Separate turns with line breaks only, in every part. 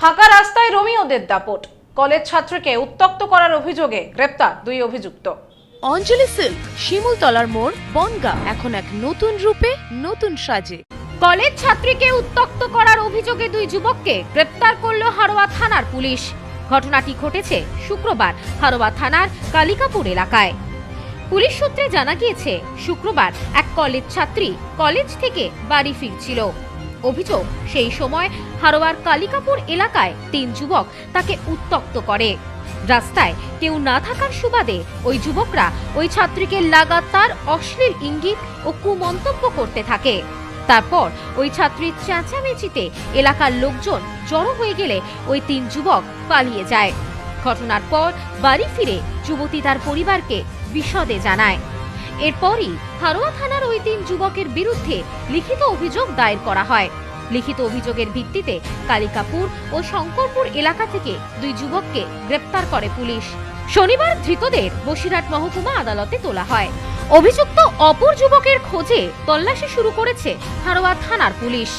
ফাঁকা রাস্তায় রোমিওদের দাপট। কলেজ ছাত্রকে উত্তক্ত করার অভিযোগে গ্রেপ্তার দুই অভিযুক্ত।
অঞ্জলি সিল্ক শিমুলতলার মোড় বনগা এখন এক নতুন রূপে নতুন সাজে।
কলেজ ছাত্রীকে উত্তক্ত করার অভিযোগে দুই যুবককে গ্রেপ্তার করল হারোয়া থানার পুলিশ। ঘটনাটি ঘটেছে শুক্রবার হারোয়া থানার কালিকাপুর এলাকায়। পুলিশ সূত্রে জানা গিয়েছে শুক্রবার এক কলেজ ছাত্রী কলেজ থেকে বাড়ি ফিরছিল। অভিযোগ, সেই সময় হারোয়ার কালিকাপুর এলাকায় তিন যুবক তাকে উত্তক্ত করে। রাস্তায় কেউ না থাকার সুবাদে ওই যুবকরা ওই ছাত্রীকে লাগাতার অশ্লীল ইঙ্গিত ও কুমন্তব্য করতে থাকে। তারপর ওই ছাত্রীর চেঁচামেচিতে এলাকার লোকজন জড়ো হয়ে গেলে ওই তিন যুবক পালিয়ে যায়। ঘটনার পর বাড়ি ফিরে যুবতী তার পরিবারকে বিশদে জানায়। এরপরই হারোয়া থানার ওই তিন যুবকের বিরুদ্ধে লিখিত অভিযোগ দায়ের করা হয়। লিখিত অভিযোগের ভিত্তিতে কালিকাপুর ও শঙ্করপুর এলাকা থেকে দুই যুবককে গ্রেপ্তার করে পুলিশ। শনিবার ধৃতদের বসিরহাট মহকুমা আদালতে তোলা হয়। অভিযুক্ত অপর যুবকের খোঁজে তল্লাশি শুরু করেছে হারোয়া থানার police.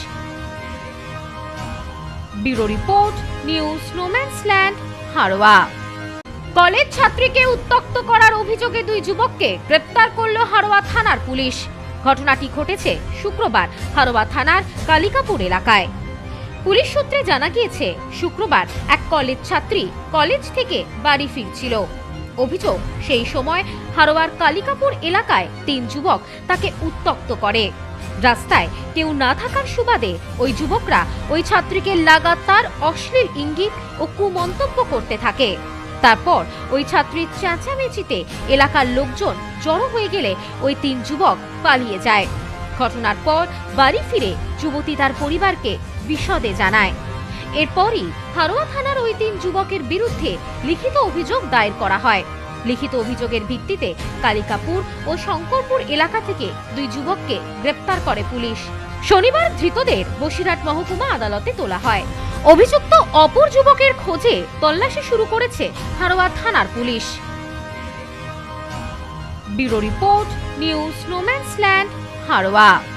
Bureau report, news Snowmansland Haroa. College ছাত্রীকে উত্তক্ত করার অভিযোগে দুই যুবককে গ্রেপ্তার করল হারোয়া থানার পুলিশ। ঘটনাটি ঘটেছে শুক্রবার হারোয়া থানার কালিকাপুর এলাকায়। পুলিশ সূত্রে জানা গিয়েছে, শুক্রবার এক কলেজ ছাত্রী কলেজ থেকে বাড়ি ফিরছিল। অভিযোগ, সেই সময় হারোয়ার কালিকাপুর এলাকায় তিন যুবক তাকে উত্তক্ত করে। রাস্তায় কেউ না থাকার সুবাদে ওই যুবকরা ওই ছাত্রীকে লাগাতার অশ্লীল ইঙ্গিত ও কুমন্তব্য করতে থাকে। তারপর ওই ছাত্রীর চেঁচামেচিতে এলাকার লোকজন জড়ো হয়ে গেলে ওই তিন যুবক পালিয়ে যায়। ঘটনার পর বাড়ি ফিরে যুবতী তার পরিবারকে বিশদে জানায়। এরপরই হারোয়া থানার ওই তিন যুবকের বিরুদ্ধে লিখিত অভিযোগ দায়ের করা হয়। লিখিত অভিযোগের ভিত্তিতে কালিকাপুর ও শঙ্করপুর এলাকা থেকে দুই যুবককে গ্রেপ্তার করে পুলিশ। শনিবার ধৃতদের বসিরহাট মহকুমা আদালতে তোলা হয়। অভিযুক্ত অপর যুবকের খোঁজে তল্লাশি শুরু করেছে হারোয়া থানার police. Bureau report, news Snowmansland Haroa.